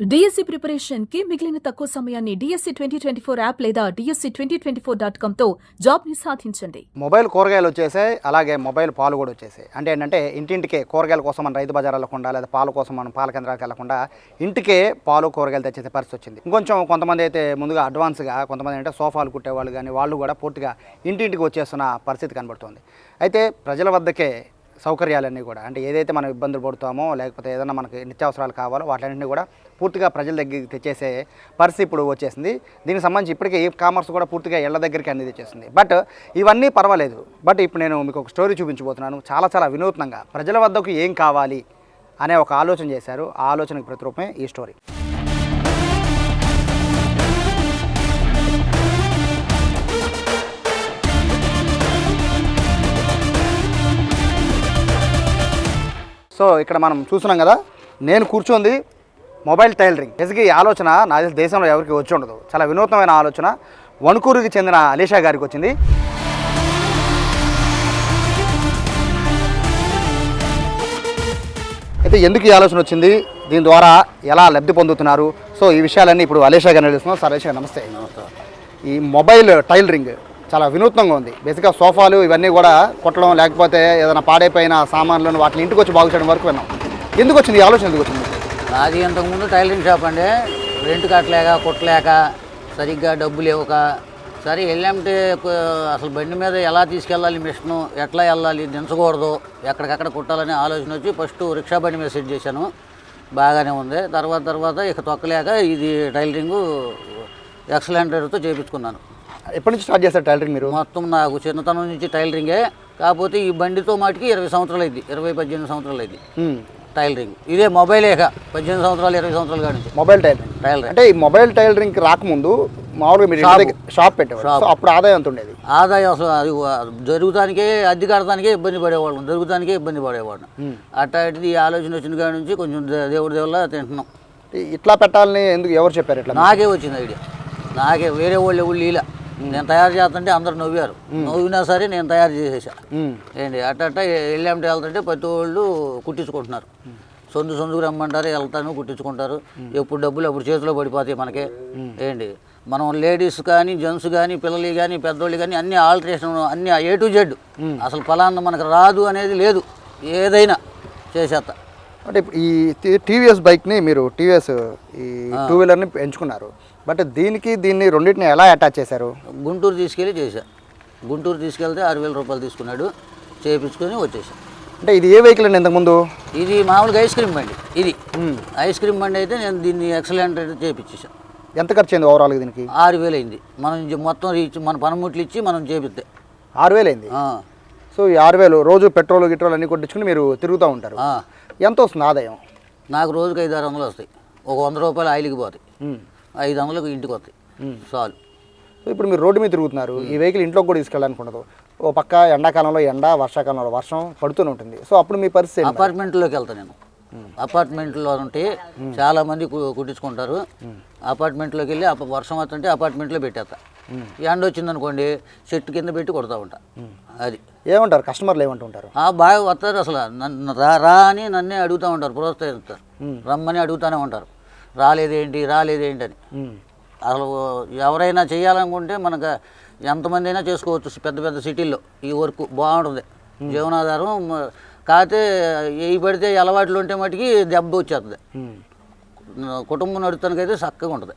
DSC ప్రిపరేషన్కి మిగిలిన తక్కువ సమయాన్ని DSC twenty twenty four app లేదా DSC twenty twenty four dot కామ్తో జాబ్ని సాధించండి మొబైల్ కూరగాయలు వచ్చేసాయి అలాగే మొబైల్ పాలు కూడా వచ్చేసాయి. అంటే ఏంటంటే ఇంటింటికే కూరగాయల కోసం మన రైతు బజార్ వెళ్ళకుండా లేదా పాల కోసం మనం పాల కేంద్రాలకు వెళ్ళకుండా ఇంటికే పాలు కూరగాయలు తెచ్చేసే పరిస్థితి వచ్చింది. ఇంకొంచెం కొంతమంది అయితే ముందుగా అడ్వాన్స్గా కొంతమంది అంటే సోఫాలు కుట్టేవాళ్ళు కానీ వాళ్ళు కూడా పూర్తిగా ఇంటింటికి వచ్చేస్తున్న పరిస్థితి కనబడుతుంది. అయితే ప్రజల వద్దకే సౌకర్యాలన్నీ కూడా. అంటే ఏదైతే మనం ఇబ్బందులు పడుతామో లేకపోతే ఏదైనా మనకి నిత్యావసరాలు కావాలో వాటన్నింటినీ కూడా పూర్తిగా ప్రజల దగ్గరికి తెచ్చేసే పరిస్థితి ఇప్పుడు వచ్చేసింది. దీనికి సంబంధించి ఇప్పటికే ఈ కామర్స్ కూడా పూర్తిగా ఇళ్ళ దగ్గరికి అన్ని తెచ్చేస్తుంది బట్ ఇవన్నీ పర్వాలేదు. బట్ ఇప్పుడు నేను మీకు ఒక స్టోరీ చూపించబోతున్నాను. చాలా చాలా వినూత్నంగా ప్రజల వద్దకు ఏం కావాలి అనే ఒక ఆలోచన చేశారు. ఆ ఆలోచనకు ప్రతిరూపమే ఈ స్టోరీ. సో ఇక్కడ మనం చూస్తున్నాం కదా నేను కూర్చుంది మొబైల్ టైలరింగ్. బేసిక్గా ఈ ఆలోచన నా దేశంలో ఎవరికి వచ్చి ఉండదు. చాలా వినూత్నమైన ఆలోచన. వణుకూరుకి చెందిన అలీషా గారికి వచ్చింది. అయితే ఎందుకు ఈ ఆలోచన వచ్చింది? దీని ద్వారా ఎలా లబ్ధి పొందుతున్నారు? సో ఈ విషయాలన్నీ ఇప్పుడు అలీషా గారిని తెలుస్తున్నాం సార్ అలీషా గారు నమస్తే. ఈ మొబైల్ టైలరింగ్ చాలా వినూత్నంగా ఉంది. బేసిక్గా సోఫాలు ఇవన్నీ కూడా కొట్టడం లేకపోతే ఏదైనా పాడైపోయిన సామాన్లను వాటిని ఇంటికి వచ్చి బాగు చేయడం వరకు విన్నాం. ఎందుకు వచ్చింది? ఈ ఆలోచన ఎందుకు వచ్చింది? నాది ఇంతకుముందు టైలరింగ్ షాప్ అండి. రెంట్ కట్టలేక కుట్టలేక సరిగ్గా డబ్బులు ఇవ్వక సరే వెళ్ళామంటే అసలు బండి మీద ఎలా తీసుకెళ్ళాలి మిషను? ఎట్లా వెళ్ళాలి? దించకూడదు. ఎక్కడికక్కడ కుట్టాలనే ఆలోచన వచ్చి ఫస్ట్ రిక్షా బండి మీద సెట్ చేశాను. బాగానే ఉంది. తర్వాత తర్వాత ఇక తొక్కలేక ఇది టైలరింగు ఎక్సలెంటర్తో చేయించుకున్నాను ఎప్పటి నుంచి స్టార్ట్ చేస్తారు టైలరింగ్ మీరు? మొత్తం నాకు చిన్నతనం నుంచి టైలరింగే. కాకపోతే ఈ బండితో మాటికి ఇరవై సంవత్సరాలు అయింది ఇరవై పద్దెనిమిది సంవత్సరాలు అయింది. టైలరింగ్. ఇదే మొబైలే ఇక పద్దెనిమిది సంవత్సరాలు ఇరవై సంవత్సరాల కాడి నుంచి. Mobile tailoring. టైలరింగ్. అంటే ఈ మొబైల్ టైలరింగ్ రాకముందు మామూలుగా మీరు షాపు. పెట్టేవారు సో అప్పుడు ఆదాయం ఎంత ఉండేది? ఆదాయం అసలు అది జరుగుతానికే అద్దె కడతానికే ఇబ్బంది పడేవాళ్ళం. జరుగుతానికే ఇబ్బంది పడేవాళ్ళం. అట్లాంటిది ఈ ఆలోచన వచ్చిన కాడి నుంచి కొంచెం దేవుడి దేవుళ్ళ తింటున్నాం. ఇట్లా పెట్టాలని ఎందుకు ఎవరు చెప్పారు ఇట్లా? నాకే వచ్చింది ఐడియా. నాకే వేరే వాళ్ళు ఎవరు లీల. నేను తయారు చేస్తుంటే అందరు నవ్వారు. నవ్వినా సరే నేను తయారు చేసేసా. ఏంటి అట్ట అట్ట వెళ్ళామంటే వెళ్తుంటే ప్రతి వాళ్ళు కుట్టించుకుంటున్నారు. సొందు సొందుకు రమ్మంటారు వెళ్తాను కుట్టించుకుంటారు. ఎప్పుడు డబ్బులు అప్పుడు చేతిలో పడిపోతాయి మనకి. ఏంటి మనం లేడీస్ కానీ జెంట్స్ కానీ పిల్లలు కానీ పెద్దోళ్ళు కానీ అన్ని ఆల్టరేషన్ అన్ని ఏ టు జెడ్ అసలు ఫలానా మనకు రాదు అనేది లేదు. ఏదైనా చేసేస్తా అంటే ఇప్పుడు ఈ టీవీఎస్ బైక్ని మీరు టీవీఎస్ ఈ టూ వీలర్ని ఎంచుకున్నారు. బట్ దీనికి దీన్ని రెండింటిని ఎలా అటాచ్ చేశారు? గుంటూరు తీసుకెళ్ళి చేశా. గుంటూరు తీసుకెళ్తే ఆరు వేల రూపాయలు తీసుకున్నాడు. చేయించుకొని వచ్చేసా అంటే ఇది ఏ వెహికల్ అండి ఇంతకుముందు? ఇది మామూలుగా ఐస్ క్రీమ్ బండి. ఇది. ఐస్ క్రీమ్ బండి అయితే నేను దీన్ని ఎక్సలెంట్ అయితే చేయించేసాను ఎంత ఖర్చు అయింది ఓవరాల్గా దీనికి? ఆరు వేలు అయింది. మనం మొత్తం ఇచ్చి మన పనిముట్లు ఇచ్చి మనం చేపిస్తే ఆరు వేలు అయింది? సో ఈ ఆరు వేలు రోజు పెట్రోల్ గిట్రోల్ అన్ని కొట్టించుకుని మీరు తిరుగుతూ ఉంటారు. ఎంత వస్తుంది ఆదాయం? నాకు రోజుకి ఐదు ఆరు వందలు వస్తాయి. ఒక వంద రూపాయలు ఆయిల్కి పోతాయి. ఐదు వందలకు ఇంటికి వస్తాయి. చాలు. సో ఇప్పుడు మీరు రోడ్డు మీద తిరుగుతున్నారు ఈ వెహికల్ ఇంట్లో కూడా తీసుకెళ్ళడానికి ఉండదు ఓ పక్క ఎండాకాలంలో ఎండ వర్షాకాలంలో వర్షం పడుతూనే ఉంటుంది. సో అప్పుడు మీ పరిస్థితి? అపార్ట్మెంట్లోకి వెళ్తాను నేను. అపార్ట్మెంట్లో ఉంటే చాలా మంది కుట్టించుకుంటారు. అపార్ట్మెంట్లోకి వెళ్ళి అప్ప- వర్షం వస్తుంటే అపార్ట్మెంట్లో పెట్టేస్తా. ఎండ వచ్చిందనుకోండి చెట్టు కింద పెట్టి కొడతా ఉంటా. అది. ఏమంటారు? కస్టమర్లు ఏమంటుంటారు? ఆ బాగా వస్తారు అసలు. నన్ను రా రా అని నన్నే అడుగుతూ ఉంటారు ప్రోత్సహిస్తారు. రమ్మని అడుగుతూనే ఉంటారు. రాలేదేంటి రాలేదేంటి అని. అసలు ఎవరైనా చేయాలనుకుంటే మనకు ఎంతమంది అయినా చేసుకోవచ్చు పెద్ద పెద్ద సిటీల్లో ఈ వర్క్ బాగుంటుంది. జీవనాధారం కాకపోతే ఏ పడితే అలవాట్లు ఉంటే మటుకి దెబ్బ వచ్చేస్తుంది. కుటుంబం నడుపుతానికైతే చక్కగా ఉంటుంది.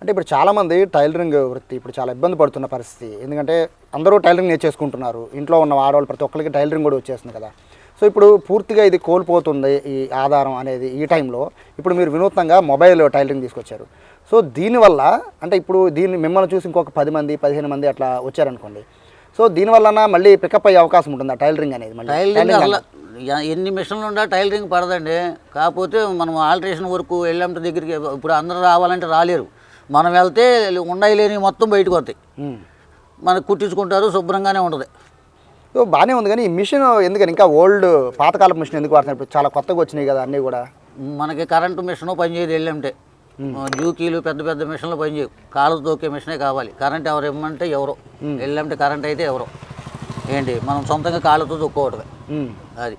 అంటే ఇప్పుడు చాలామంది టైలరింగ్ వృత్తి ఇప్పుడు చాలా ఇబ్బంది పడుతున్న పరిస్థితి. ఎందుకంటే అందరూ టైలరింగ్ నేర్చేసుకుంటున్నారు. ఇంట్లో ఉన్న ఆడవాళ్ళు ప్రతి ఒక్కరికి టైలరింగ్ కూడా వచ్చేస్తుంది కదా. సో ఇప్పుడు పూర్తిగా ఇది కోల్పోతుంది ఈ ఆధారం అనేది ఈ టైంలో. ఇప్పుడు మీరు వినూత్నంగా మొబైల్ టైలరింగ్ తీసుకొచ్చారు. సో దీనివల్ల అంటే ఇప్పుడు దీన్ని మిమ్మల్ని చూసి ఇంకొక పది మంది పదిహేను మంది అట్లా వచ్చారనుకోండి. సో దీనివల్లన మళ్ళీ పికప్ అయ్యే అవకాశం ఉంటుందా టైలరింగ్ అనేది టైలరింగ్ ఎన్ని మిషన్లు ఉండా టైలరింగ్ పడదండి. కాకపోతే మనం ఆల్టరేషన్ వరకు వెళ్ళామంటే దగ్గరికి ఇప్పుడు అందరూ రావాలంటే రాలేరు. మనం వెళ్తే ఉండయి లేని మొత్తం బయటకు వస్తాయి. మనకు కుట్టించుకుంటారు శుభ్రంగానే ఉంటుంది. సో బాగానే ఉంది కానీ ఈ మిషన్ ఎందుకని? ఇంకా ఓల్డ్ పాతకాలపు మిషన్ ఎందుకు వాడుతున్నారు? ఇప్పుడు చాలా కొత్తగా వచ్చినాయి కదా అన్నీ కూడా. మనకి కరెంటు మిషన్ పనిచేయదు వెళ్ళామంటే జూకీలు పెద్ద పెద్ద మిషన్లు పనిచేయవు కాళ్ళు తోకే మిషనే కావాలి. కరెంట్ ఎవరు ఇమ్మంటే ఎవరో. వెళ్ళామంటే కరెంట్ అయితే ఎవరో. ఏంటి? మనం సొంతంగా కాళ్ళతో తొక్కోవటమే మ్మ్. అది.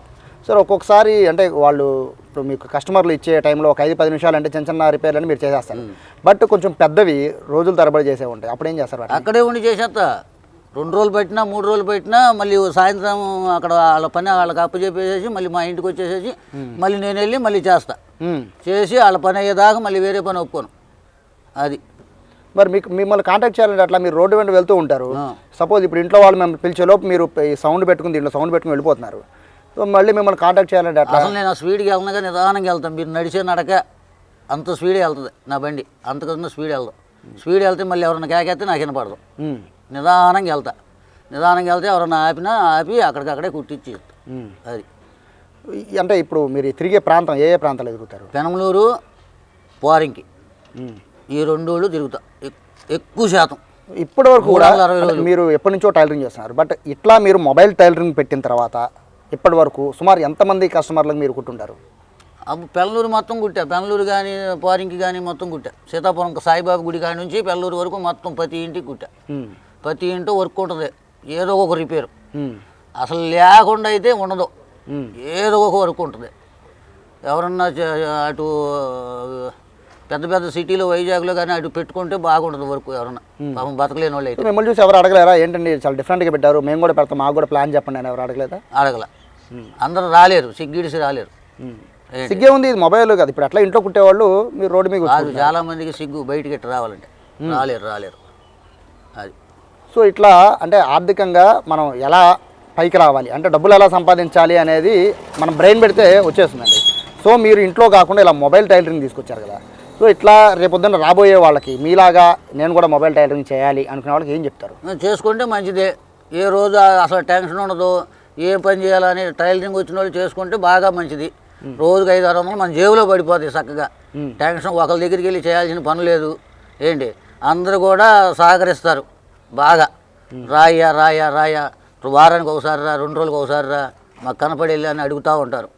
సార్ ఒక్కొక్కసారి అంటే వాళ్ళు ఇప్పుడు మీకు కస్టమర్లు ఇచ్చే టైంలో ఒక ఐదు పది నిమిషాలు అంటే చిన్న చిన్న రిపేర్లని మీరు చేసేస్తారు. బట్ కొంచెం పెద్దవి రోజుల తరబడి చేసే ఉంటాయి. అప్పుడు ఏం చేస్తారు? అక్కడే ఉండి చేసేస్తా రెండు రోజులు పెట్టినా మూడు రోజులు పెట్టినా మళ్ళీ సాయంత్రం అక్కడ వాళ్ళ పని వాళ్ళకి అప్పు చెప్పేసేసి మళ్ళీ మా ఇంటికి వచ్చేసేసి మళ్ళీ నేను వెళ్ళి మళ్ళీ చేస్తా. చేసి వాళ్ళ పని అయ్యేదాకా మళ్ళీ వేరే పని ఒప్పుకోను. అది. మరి మీకు మిమ్మల్ని కాంటాక్ట్ చేయాలంటే అట్లా మీరు రోడ్డు వెంట వెళ్తూ ఉంటారు. సపోజ్ ఇప్పుడు ఇంట్లో వాళ్ళు మిమ్మల్ని పిలిచేలోపు మీరు ఈ సౌండ్ పెట్టుకుని దీంట్లో సౌండ్ పెట్టుకుని వెళ్ళిపోతున్నారు. సో మళ్ళీ మిమ్మల్ని కాంటాక్ట్ చేయాలంటే అట్లా? అసలు నేను ఆ స్పీడ్కి వెళ్ళనగా నిదానంగా వెళ్తాను. మీరు నడిచే నడక అంత స్పీడ్ వెళ్తుంది నా బండి. అంతకన్నా స్పీడ్ వెళ్దాం. స్పీడ్ వెళ్తే మళ్ళీ ఎవరైనా కేకేస్తే నాకు వినపడదు. నిదానంగా వెళ్తా. నిదానంగా వెళ్తే ఎవరైనా ఆపినా ఆపి అక్కడికక్కడే కుట్టించి. అది. అంటే ఇప్పుడు మీరు తిరిగే ప్రాంతం ఏ ఏ ప్రాంతాలు తిరుగుతారు పెనమలూరు పోరింకి. ఈ రెండు రోజులు తిరుగుతా. ఎక్- ఎక్కువ శాతం. ఇప్పటి వరకు కూడా. మీరు ఎప్పటి నుంచో టైలరింగ్ చేస్తున్నారు. బట్ ఇట్లా మీరు మొబైల్ టైలరింగ్ పెట్టిన తర్వాత ఇప్పటి వరకు సుమారు ఎంతమంది కస్టమర్లకు మీరు కుట్టుంటారు? అప్పుడు పెళ్ళూరు మొత్తం కుట్టా. పెళ్ళూరు కానీ పోరింకి కానీ మొత్తం కుట్టా. సీతాపురం సాయిబాబా గుడి కాడి నుంచి పెళ్ళూరు వరకు మొత్తం ప్రతి ఇంటికి కుట్టా. ప్రతి ఇంటూ వర్క్ ఉంటుంది. ఏదో ఒక రిపేరు. అసలు లేకుండా అయితే ఉండదు. ఏదో ఒక వర్క్ ఉంటుంది. ఎవరన్నా అటు పెద్ద పెద్ద సిటీలో వైజాగ్లో కానీ అటు పెట్టుకుంటే బాగుంటుంది వర్క్ ఎవరన్నా. పాపం బతకలేని వాళ్ళు అయితే. మిమ్మల్ని చూసి ఎవరు అడగలేరా? ఏంటండి చాలా డిఫరెంట్గా పెట్టారు. మేము కూడా పెడతాం. మాకు కూడా ప్లాన్ చెప్పండి అని ఎవరు అడగలేదా? అడగల. అందరూ రాలేరు. సిగ్గిడిసి రాలేరు? సిగ్గే ఉంది. ఇది మొబైల్ కదా. ఇప్పుడు అట్లా ఇంట్లో కుట్టేవాళ్ళు మీరు రోడ్డు మీద చాలా మందికి సిగ్గు బయటికి రావాలంటే. రాలేరు రాలేరు. అది. సో ఇట్లా అంటే ఆర్థికంగా మనం ఎలా పైకి రావాలి? అంటే డబ్బులు ఎలా సంపాదించాలి అనేది మనం బ్రెయిన్ పెడితే వచ్చేస్తుందండి. సో మీరు ఇంట్లో కాకుండా ఇలా మొబైల్ టైలరింగ్ తీసుకొచ్చారు కదా. సో ఇట్లా రేపొద్దున రాబోయే వాళ్ళకి మీలాగా నేను కూడా మొబైల్ టైలరింగ్ చేయాలి అనుకునే వాళ్ళకి ఏం చెప్తారు? చేసుకుంటే మంచిదే. ఏ రోజు అసలు టెన్షన్ ఉండదు. ఏ పని చేయాలని టైలరింగ్ వచ్చిన వాళ్ళు చేసుకుంటే బాగా మంచిది. రోజుకి ఐదు ఆరు వందలు మన జేబులో పడిపోతాయి చక్కగా. టెన్షన్ ఒకరి దగ్గరికి వెళ్ళి చేయాల్సిన పని లేదు. ఏంటి? అందరూ కూడా సహకరిస్తారు. బాగా. రాయ్యా రాయ్యా రాయ్యా. వారానికి ఒకసారి రా రెండు రోజులకు ఒకసారి రా. మాకు కనపడి వెళ్ళి అని అడుగుతూ ఉంటారు.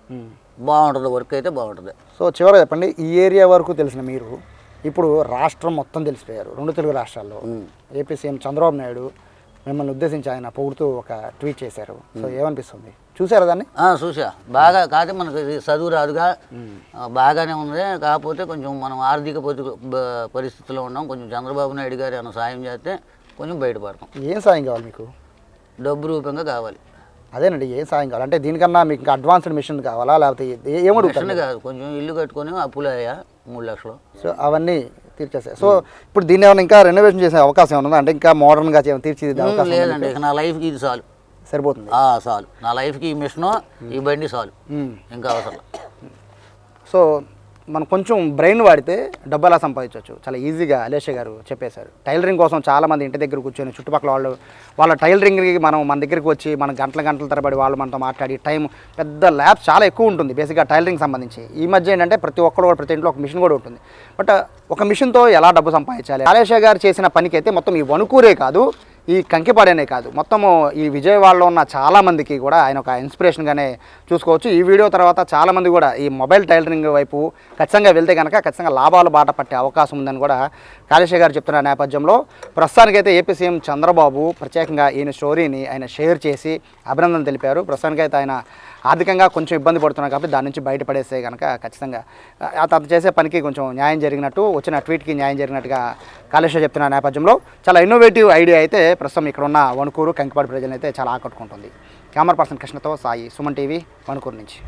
బాగుంటుంది వర్క్ అయితే బాగుంటుంది. సో చివరిగా చెప్పండి ఈ ఏరియా వరకు తెలిసిన మీరు ఇప్పుడు రాష్ట్రం మొత్తం తెలిసిపోయారు రెండు తెలుగు రాష్ట్రాల్లో. ఏపీ సీఎం చంద్రబాబు నాయుడు మిమ్మల్ని ఉద్దేశించి ఆయన పొగుడుతూ ఒక ట్వీట్ చేశారు. సో ఏమనిపిస్తుంది? చూసారా దాన్ని? చూసా బాగా కాకపోతే మనకు చదువు రాదుగా. బాగానే ఉంది. కాకపోతే కొంచెం మనం ఆర్థిక పరిస్థితిలో ఉన్నాం. కొంచెం చంద్రబాబు నాయుడు గారు ఏమైనా సాయం చేస్తే కొంచెం బయటపడతాం. ఏం సాయం కావాలి మీకు? డబ్బు రూపంగా కావాలి. అదేనండి ఏం సాయం కావాలి? అంటే దీనికన్నా మీకు ఇంకా అడ్వాన్స్డ్ మిషన్ కావాలా? లేకపోతే ఏ- ఏమడుగుతారు మిషన్ కాదు కొంచెం ఇల్లు కట్టుకొని అప్పులు అయ్యా మూడు లక్షలు. సో అవన్నీ తీర్చేస్తాయి. సో ఇప్పుడు దీన్ని ఏమైనా ఇంకా రెనోవేషన్ చేసే అవకాశం ఏమైనా ఉందా? అంటే ఇంకా మోడర్న్గా తీర్చిదిద్దే అవకాశం? లేదండి నా లైఫ్కి ఇది చాలు. సరిపోతుంది. చాలు. నా లైఫ్కి ఈ మిషను ఈ బండి చాలు. ఇంకా అవసరం. సో మనం కొంచెం బ్రెయిన్ వాడితే డబ్బు ఎలా సంపాదించవచ్చు. చాలా ఈజీగా అలేష గారు చెప్పేశారు. టైలరింగ్ కోసం చాలామంది ఇంటి దగ్గర కూర్చొని చుట్టుపక్కల వాళ్ళు వాళ్ళ టైలరింగ్కి మనం మన దగ్గరికి వచ్చి మన గంటల గంటల తరబడి వాళ్ళు మనతో మాట్లాడి టైం పెద్ద ల్యాబ్స్ చాలా ఎక్కువ ఉంటుంది బేసిక్గా టైలరింగ్ సంబంధించి. ఈ మధ్య ఏంటంటే ప్రతి ఒక్కరు కూడా ప్రతి ఇంట్లో ఒక మిషన్ కూడా ఉంటుంది. బట్ ఒక మిషన్తో ఎలా డబ్బు సంపాదించాలి? అలేష గారు చేసిన పనికి అయితే మొత్తం ఈ వణుకూరే కాదు. ఈ కంకిపాడేనే కాదు. మొత్తము ఈ విజయవాడలో ఉన్న చాలామందికి కూడా ఆయన ఒక ఇన్స్పిరేషన్గానే చూసుకోవచ్చు. ఈ వీడియో తర్వాత చాలామంది కూడా ఈ మొబైల్ టైలరింగ్ వైపు ఖచ్చితంగా వెళ్తే కనుక ఖచ్చితంగా లాభాలు బాట పట్టే అవకాశం ఉందని కూడా కాళేశ్వర గారు చెప్తున్న నేపథ్యంలో ప్రస్తుతానికైతే ఏపీ సీఎం చంద్రబాబు ప్రత్యేకంగా ఈయన స్టోరీని ఆయన షేర్ చేసి అభినందన తెలిపారు. ప్రస్తుతానికైతే ఆయన ఆర్థికంగా కొంచెం ఇబ్బంది పడుతున్నారు కాబట్టి దాని నుంచి బయటపడేస్తే కనుక ఖచ్చితంగా అతను చేసే పనికి కొంచెం న్యాయం జరిగినట్టు వచ్చిన ట్వీట్కి న్యాయం జరిగినట్టుగా కాళేశ్వర చెప్తున్న నేపథ్యంలో చాలా ఇన్నోవేటివ్ ఐడియా అయితే ప్రస్తుతం ఇక్కడ ఉన్న వణుకూరు కంకిపాడు ప్రజలను అయితే చాలా ఆకట్టుకుంటుంది. కెమెరా పర్సన్ కృష్ణతో సాయి సుమన్ టీవీ వణుకూరు నుంచి.